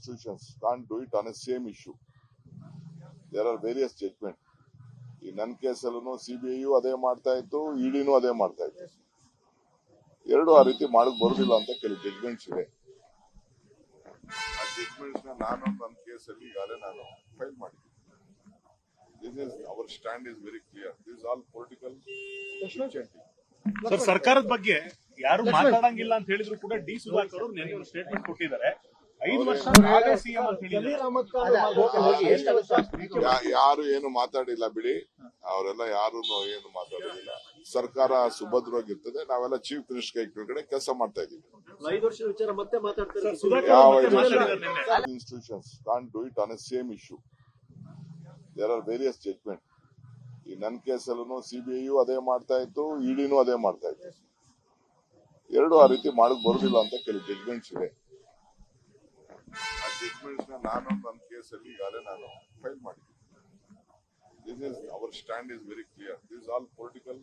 institutions can't do it on a same issue. There are various judgement ಈ ನನ್ನ ಕೇಸಲ್ಲೂ CBI ಅದೇ ಮಾಡ್ತಾ ಇತ್ತು ಇಡಿನೂ ಅದೇ ಮಾಡ್ತಾ ಇತ್ತು. ಎರಡು ಆ ರೀತಿ ಮಾಡಕ್ ಬರೋದಿಲ್ಲ ಅಂತ ಕೆಲವು ಜಡ್ಜ್ಮೆಂಟ್ಸ್ ಇದೆ. ಆ ಜಡ್ಜ್ಮೆಂಟ್ಸ್ನ ನಾನು ನನ್ನ ಕೇಸಲ್ಲಿ ಈಗಾಗಲೇ ನಾನು ಫೈಲ್ ಮಾಡಿದ್ದೀನಿ. This is our stand is very clear this all political sir ಸರ್ಕಾರದ ಬಗ್ಗೆ ಯಾರು ಮಾತಾಡಂಗಿಲ್ಲ ಅಂತ ಹೇಳಿದ್ರು ಕೂಡ ಡಿ ಸುಧಾಕರ್ ಅವರು ಸ್ಟೇಟ್ಮೆಂಟ್ ಕೊಟ್ಟಿದ್ದಾರೆ. ಐದು ವರ್ಷ ನಾವೇ ಸಿಎಂ ಅಂತ ಹೇಳಿದ್ದಾರೆ ಯಾ- ಯಾರು ಏನು ಮಾತಾಡಿಲ್ಲ ಬಿಡಿ. ಅವರೆಲ್ಲ ಯಾರು ಏನು ಮಾತಾಡೋದಿಲ್ಲ. ಸರ್ಕಾರ ಸುಭದ್ರವಾಗಿರ್ತದೆ. ನಾವೆಲ್ಲ ಚೀಫ್ ಮಿನಿಸ್ಟರ್ ಕೈ ಕೆಳಗಡೆ ಕೆಲಸ ಮಾಡ್ತಾ ಇದೀವಿ ಐದು ವರ್ಷದ ವಿಚಾರ ಮತ್ತೆ ಮಾತಾಡ್ತಾರೆ. ಸರ್ ಸುಧಾಕರ್ ಯಾವ ಅವರು ಮತ್ತೆ ಮಾತಾಡಿದ್ದಾರೆ ನಿನ್ನೆ. Institutions can do it on a same issue there are various judgement ಈ ನನ್ನ ಕೇಸಲ್ಲೂ ಸಿಬಿಐಯು ಅದೇ ಮಾಡ್ತಾ ಇತ್ತು ಇಡಿನೂ ಅದೇ ಮಾಡ್ತಾ ಇತ್ತು. ಎರಡು ಆ ರೀತಿ ಮಾಡಕ್ ಬರುದಿಲ್ಲ ಅಂತ ಕೆಲವು ಜಜ್ಮೆಂಟ್ಸ್ ಇದೆ. ನ ನಾನು ನನ್ನ ಕೇಸಲ್ಲಿ ಈಗಾಗಲೇ ನಾನು ಫೈಲ್ ಮಾಡಿದ್ದೀನಿ. This is our stand is very clear this all political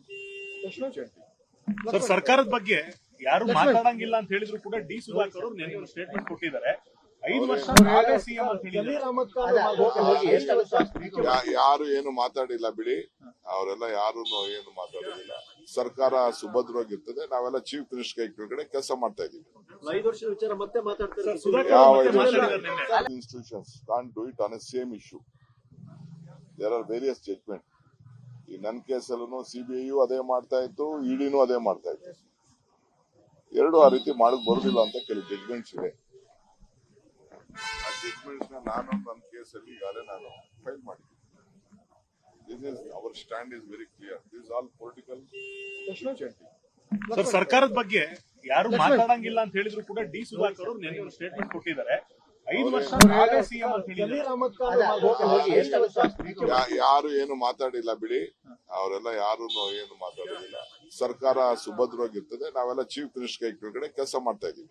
sir ಸರ್ಕಾರದ ಬಗ್ಗೆ ಯಾರು ಮಾತಾಡಂಗಿಲ್ಲ ಅಂತ ಹೇಳಿದ್ರು ಕೂಡ ಡಿ ಸುಧಾಕರ್ ಅವರು ನಿನ್ನೆ ಒಂದು ಸ್ಟೇಟ್ಮೆಂಟ್ ಕೊಟ್ಟಿದ್ದಾರೆ. ಐದು ವರ್ಷ ನಾವೇ ಸಿಎಂ ಅಂತ ಹೇಳಿದ್ದಾರೆ. ಯಾ- ಯಾರು ಏನು ಮಾತಾಡಿಲ್ಲ ಬಿಡಿ. ಅವರೆಲ್ಲ ಯಾರು ಏನು ಮಾತಾಡೋದಿಲ್ಲ. ಸರ್ಕಾರ ಸುಭದ್ರವಾಗಿರ್ತದೆ. ನಾವೆಲ್ಲ ಚೀಫ್ ಮಿನಿಸ್ಟರ್ ಕೈ ಕೆಳಗಡೆ ಕೆಲಸ ಮಾಡ್ತಾ ಇದೀವಿ ಐದು ವರ್ಷದ ವಿಚಾರ ಮತ್ತೆ ಮಾತಾಡ್ತಾರೆ. Institutions can do it on a same issue there are various ಈ ನನ್ನ ಕೇಸಲ್ಲೂ ಸಿಬಿಐ ಅದೇ ಮಾಡ್ತಾ ಇತ್ತು ಇಡಿನೂ ಅದೇ ಮಾಡ್ತಾ ಇತ್ತು. ಎರಡು ಆ ರೀತಿ ಮಾಡಕ್ ಬರೋದಿಲ್ಲ ಅಂತ ಕೆಲವು ಜಡ್ಜ್ಮೆಂಟ್ಸ್ ಇದೆ. ಆ ಜಡ್ಜ್ಮೆಂಟ್ಸ್ನ ನಾನು ನನ್ನ ಕೇಸಲ್ಲಿ ಈಗಾಗಲೇ ನಾನು ಫೈಲ್ ಮಾಡಿದ್ದೀನಿ. This is our stand is very clear this all political sir ಸರ್ಕಾರದ ಬಗ್ಗೆ ಯಾರು ಮಾತಾಡಂಗಿಲ್ಲ ಅಂತ ಹೇಳಿದ್ರು ಕೂಡ ಡಿ ಸುಧಾಕರ್ ಅವರು ನೆನ್ನೆ ಒಂದು ಸ್ಟೇಟ್ಮೆಂಟ್ ಕೊಟ್ಟಿದ್ದಾರೆ. ಐದು ವರ್ಷ ಸಿಎಂ ಅಂತ ಹೇಳಿದ್ದಾರೆ ಯಾರು ಏನು ಮಾತಾಡಿಲ್ಲ ಬಿಡಿ. ಅವರೆಲ್ಲ ಯಾರು ಏನು ಮಾತಾಡೋದಿಲ್ಲ. ಸರ್ಕಾರ ಸುಭದ್ರವಾಗಿರ್ತದೆ. ನಾವೆಲ್ಲ ಚೀಫ್ ಮಿನಿಸ್ಟರ್ ಕೈ ಕೆಳಗಡೆ ಕೆಲಸ ಮಾಡ್ತಾ ಇದೀವಿ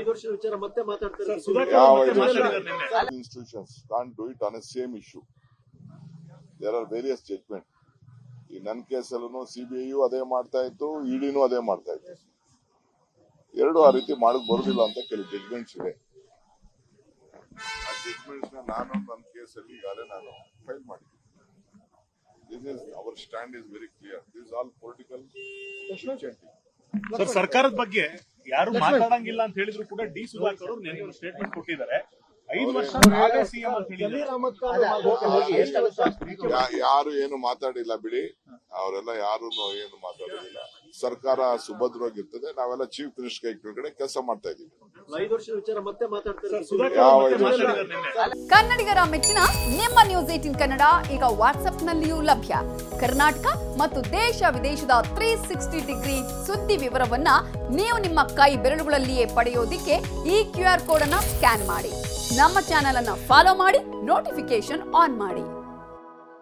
ಐದು ವರ್ಷದ ವಿಚಾರ ಮತ್ತೆ ಮಾತಾಡ್ತಾರೆ. ಸರ್ ಸುಧಾಕರ್ ಯಾವ ಅವರು ಮತ್ತೆ ಮಾತಾಡಿದ್ದಾರೆ ನಿನ್ನೆ. Institutions can do it on a same issue there are various judgement ಈ ನನ್ ಕೇಸಲ್ಲೂ ಸಿಬಿಐ ಅದೇ ಮಾಡ್ತಾ ಇತ್ತು ಇಡಿನೂ ಅದೇ ಮಾಡ್ತಾ ಇತ್ತು. ಎರಡು ಆ ರೀತಿ ಮಾಡಕ್ ಬರುದಿಲ್ಲ ಅಂತ ಕೆಲವು ಜಡ್ಜ್ಮೆಂಟ್ಸ್ ಇದೆ ಆ ಜಡ್ಜ್ಮೆಂಟ್ಸ್ನ ನಾನು ನನ್ನ ಕೇಸಲ್ಲಿ ಈಗಾಗಲೇ ನಾನು ಫೈಲ್ ಮಾಡಿದ್ದೀನಿ this is our stand is very clear this all political sir ಸರ್ಕಾರದ ಬಗ್ಗೆ ಯಾರು ಮಾತಾಡಂಗಿಲ್ಲ ಅಂತ ಹೇಳಿದ್ರು ಕೂಡ ಡಿ ಸುಧಾಕರ್ ಅವರು ನೆನೆ ಒಂದು ಸ್ಟೇಟ್ಮೆಂಟ್ ಕೊಟ್ಟಿದ್ದಾರೆ ಐದು ವರ್ಷ ನಾವೇ ಸಿಎಂ ಅಂತ ಹೇಳಿದ್ದಾರೆ ಯಾರು ಏನು ಮಾತಾಡಿಲ್ಲ ಬಿಡಿ ಅವರೆಲ್ಲ ಯಾರು ಏನು ಮಾತಾಡೋದಿಲ್ಲ ಸರ್ಕಾರ ಸುಭದ್ರವಾಗಿರ್ತದೆ ನಾವೆಲ್ಲ ಚೀಫ್ ಮಿನಿಸ್ಟರ್ ಕೈ ಕೆಳಗಡೆ ಕೆಲಸ ಮಾಡ್ತಾ ಇದ್ದೀವಿ. ವರ್ಷದ ವಿಚಾರ ಮತ್ತೆ ಮಾತಾಡ್ತಾರೆ. ಸರ್ ಸುಧಾಕರ್ ಯಾವ ಅವರು ಮತ್ತೆ ಇದು? ನಿನ್ನೆ. ಕನ್ನಡಿಗರ ಮೆಚ್ಚಿನ ನಿಮ್ಮ ನ್ಯೂಸ್ ಏಟಿನ್ ಕನ್ನಡ ಈಗ ವಾಟ್ಸ್ಆಪ್ನಲ್ಲಿಯೂ ಲಭ್ಯ. ಕರ್ನಾಟಕ ಮತ್ತು ದೇಶ ವಿದೇಶದ ತ್ರೀ ಸಿಕ್ಸ್ಟಿ ಡಿಗ್ರಿ ಸುದ್ದಿ ವಿವರವನ್ನ ನೀವು ನಿಮ್ಮ ಕೈ ಬೆರಳುಗಳಲ್ಲಿಯೇ ಪಡೆಯೋದಿಕ್ಕೆ ಈ ಕ್ಯೂ ಆರ್ ಕೋಡ್ ಅನ್ನ ಸ್ಕ್ಯಾನ್ ಮಾಡಿ. ನಮ್ಮ ಚಾನೆಲ್ ಅನ್ನ ಫಾಲೋ ಮಾಡಿ ನೋಟಿಫಿಕೇಶನ್ ಆನ್ ಮಾಡಿ.